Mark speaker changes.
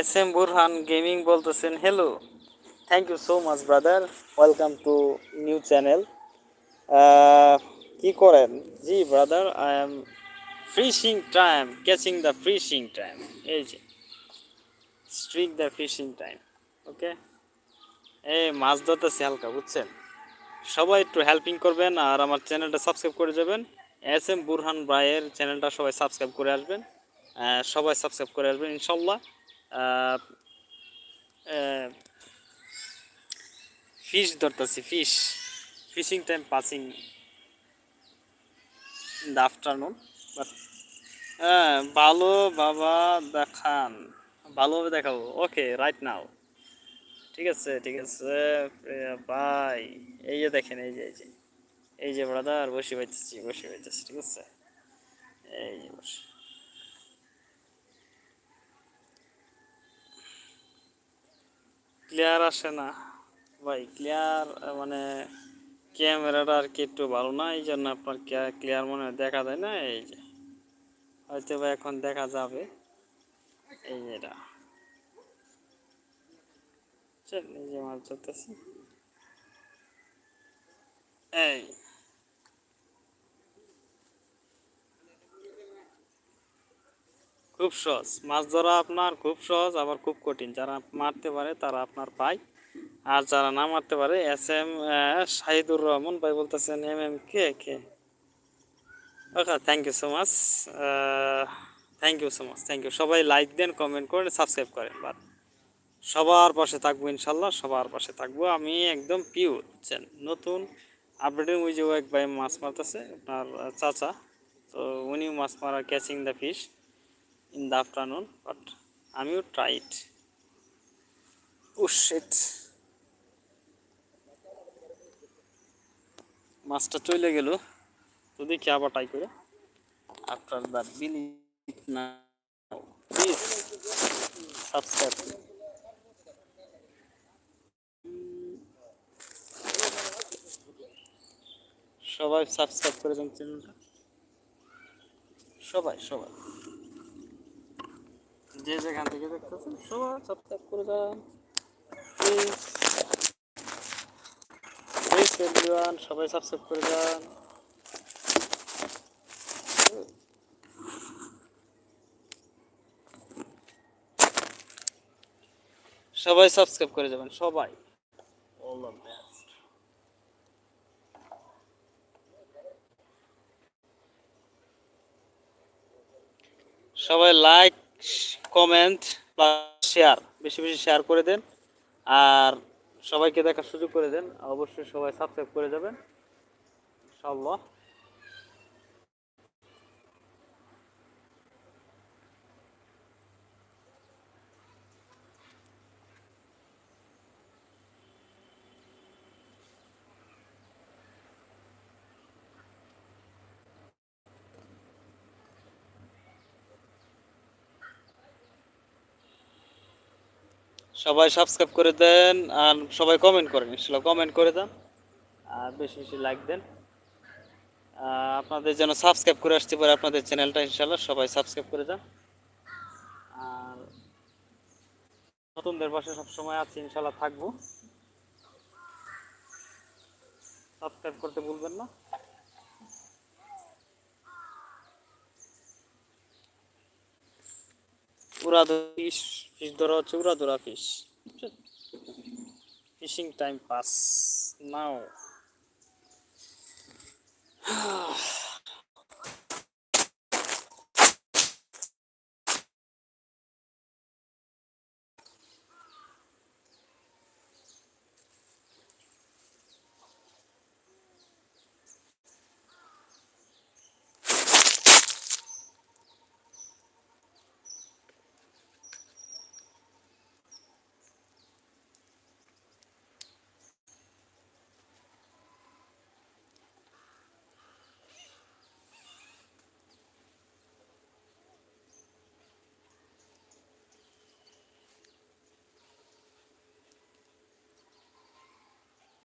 Speaker 1: S M Burhan gaming বলতেছেন hello thank you so much brother welcome to new channel কি করেন? জি brother I am fishing time catching the fishing time এই যে strike the fishing time okay এই মাছ ধরতেছি হালকা, বুঝছেন? সবাই একটু হেল্পিং করবেন আর আমার চ্যানেলটা সাবস্ক্রাইব করে যাবেন। এস এম বুরহান ভাইয়ের চ্যানেলটা সবাই সাবস্ক্রাইব করে আসবেন। সবাই সাবস্ক্রাইব করে আসবেন, ইনশাল্লাহ। ফিশ ধরতেছি fish fishing time passing the afternoon but হ্যাঁ ভালো বাবা দেখান ভালোভাবে দেখাবো। ওকে রাইট নাও ঠিক আছে ঠিক আছে বাই এই যে দেখেন, এই যে এই যে। এই যে ব্রাদার বসে পাইতেছি বসে পাইতেছি, ঠিক আছে? এই যে বসে। ক্লিয়ার আসে না। ভাই ক্লিয়ার মানে ক্যামেরাটা আর কি একটু ভালো না? এই জন্য আপনার ক্লিয়ার মনে দেখা যায় না? এই যে হয়তো বা এখন দেখা যাবে। এই এটা। এই যে মাছ ধরতেছি। এই। খুব সহজ। মাছ ধরা আপনার খুব সহজ, আবার খুব কঠিন। যারা মারতে পারে, তারা আপনার পায়। আর যারা না মারতে পারে, এস এম শাহিদুর রহমান ভাই বলতেছেন, M M K K? Okay thank you so much thank you so much thank you সবাই লাইক দেন কমেন্ট করেন সাবস্ক্রাইব করেন। বাদ সবার পাশে থাকব ইনশাল্লাহ, সবার পাশে থাকব। আমি একদম পিওর নতুন আপডেটের ওই যে এক ভাই মাছ মারতেছে, আপনার চাচা। তো উনিও মাছ মারা catching the fish in the afternoon but আমিও ট্রাইট উশেট মাছটা চলে গেল। তো দেখি আবার ট্রাই করে? আফটার দ্য বিলি না প্লিজ সাবস্ক্রাইব সবাই সাবস্ক্রাইব করে দেন চ্যানেলটা সবাই সবাই। যে যেখান থেকে দেখতেছেন সবাই সাবস্ক্রাইব করে যান। সবাই সাবস্ক্রাইব করে যান। সবাই সাবস্ক্রাইব করে যাবেন সবাই। অল দ্য বেস্ট সবাই লাইক কমেন্ট প্লাস শেয়ার বেশি বেশি শেয়ার করে দেন। আর সবাইকে দেখার সুযোগ করে দেন। অবশ্যই সবাই সাবস্ক্রাইব করে যাবেন। ইনশাআল্লাহ। সবাই সাবস্ক্রাইব করে দেন আর সবাই কমেন্ট করেন, ইনশাল্লাহ কমেন্ট করে দেন। আর বেশি বেশি লাইক দেন। আপনাদের যেন সাবস্ক্রাইব করে আসতে পারে আপনাদের চ্যানেলটা ইনশাল্লাহ সবাই সাবস্ক্রাইব করে দেন আর নতুনদের পাশে সবসময় আছি, ইনশাল্লাহ থাকব। সাবস্ক্রাইব করতে ভুলবেন না। উড়াধরা ফিশ ফিশ ধরা হচ্ছে উড়াধরা fish fishing time pass now